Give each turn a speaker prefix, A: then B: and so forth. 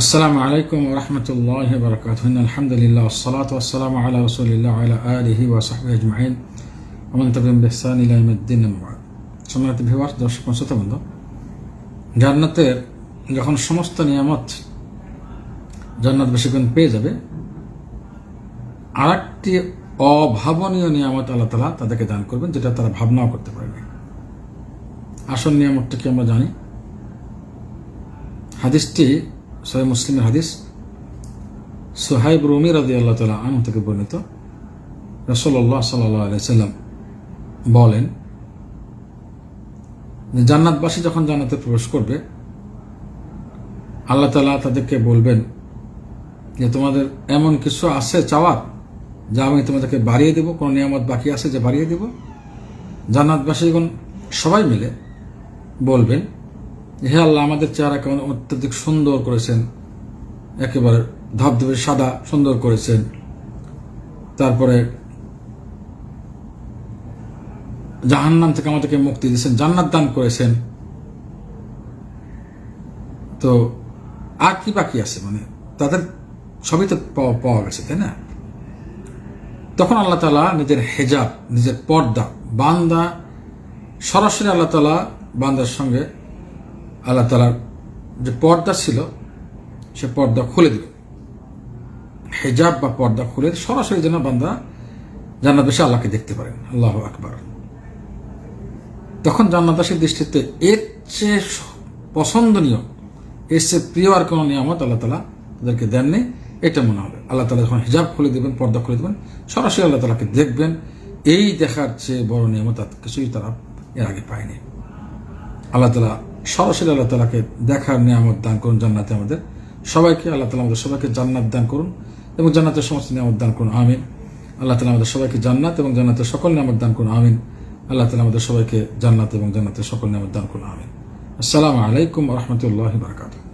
A: আসসালামু আলাইকুম রহমতুল্লাহ বরকাত আলহামদুলিল্লাহ সালাত ওসালাম আল্লাহ রসুলিল্লাহ আল্লাহ আলহি ওয়াসাহবি আজমাইন। আমন তবিম বেহসান ইলাইমুদ্দিন সম্মানিত ভিওয়ার দর্শক শ্রোতাবন্ধ জান্নাতের যখন সমস্ত নিয়ামত জান্নাত বেশিক্ষণ পেয়ে যাবে, আরেকটি অভাবনীয় নিয়ামত আল্লাহ তালা তাদেরকে দান করবেন যেটা তারা ভাবনাও করতে পারবে আসল নিয়ামতটা কি আমরা জানি? হাদিসটি সহি মুসলিমের হাদিস, সোহাইব রুমি রাজি আল্লাহ তালা আনু থেকে বর্ণিত। রসল্লাহ সাল্লাহ সাল্লাম বলেন জান্নাতবাসী যখন জান্নাতে প্রবেশ করবে, আল্লাহ তালা তাদেরকে বলবেন যে, তোমাদের এমন কিছু আছে চাওয়ার, যা আমি তোমাদেরকে বাড়িয়ে দেবো, কোনো নিয়ামত বাকি আছে যে বাড়িয়ে দেব? জান্নাতবাসীগণ সবাই মিলে বলবেন হে আল্লাহ, আমাদের চেহারা কেমন অত্যধিক সুন্দর করেছেন। একেবারে ধবধবে সাদা সুন্দর করেছেন। তারপরে জাহান্নাম থেকে আমাদেরকে মুক্তি দিয়েছেন, জান্নাত দান করেছেন। তো আর কি বাকি আছে? মানে তাদের সবই তো পাওয়া পাওয়া গেছে, তাই না? তখন আল্লাহ তালা নিজের হেজাব, নিজের পর্দা, বান্দা, সরাসরি আল্লাহ তালা বান্দার সঙ্গে আল্লাহ তালার যে পর্দা ছিল, সে পর্দা খুলে দিল। হেজাব বা পর্দা খুলে সরাসরি যেন বান্দা জান্নাত বেশি আল্লাহকে দেখতে পারেন আল্লাহ আকবার। তখন জান্নাত জান্নাতাসীর দৃষ্টিতে এর চেয়ে পছন্দনীয়, এর চেয়ে প্রিয় আর কোনো নিয়ামত আল্লাহ তালা তাদেরকে দেননি। এটা মনে হবে। আল্লাহ তালা যখন হিজাব খুলে দেবেন, পর্দা খুলে দেবেন, সরাসরি আল্লাহ তালাকে দেখবেন। এই দেখার চেয়ে বড় নিয়ামত কিছুই তারা এর আগে পায়নি। আল্লাহ তালা সরাসরি আল্লাহ তালাকে দেখার নিয়ামত দান করুন, জান্নাতে আমাদের সবাইকে, আল্লাহ তালা আমাদের সবাইকে জান্নাত দান করুন এবং জান্নাতের সমস্ত নিয়ামত দান করুন, আমিন। আল্লাহ তালা আমাদের সবাইকে জান্নাত এবং জান্নাতের সকল নিয়ামত দান করুন, আমিন। আল্লাহ তালা আমাদের সবাইকে জান্নাত এবং জান্নাতের সকল নিয়ামত দান করুন, আমিন। আসসালামু আলাইকুম রহমতুল্লাহ বারকাতুহ।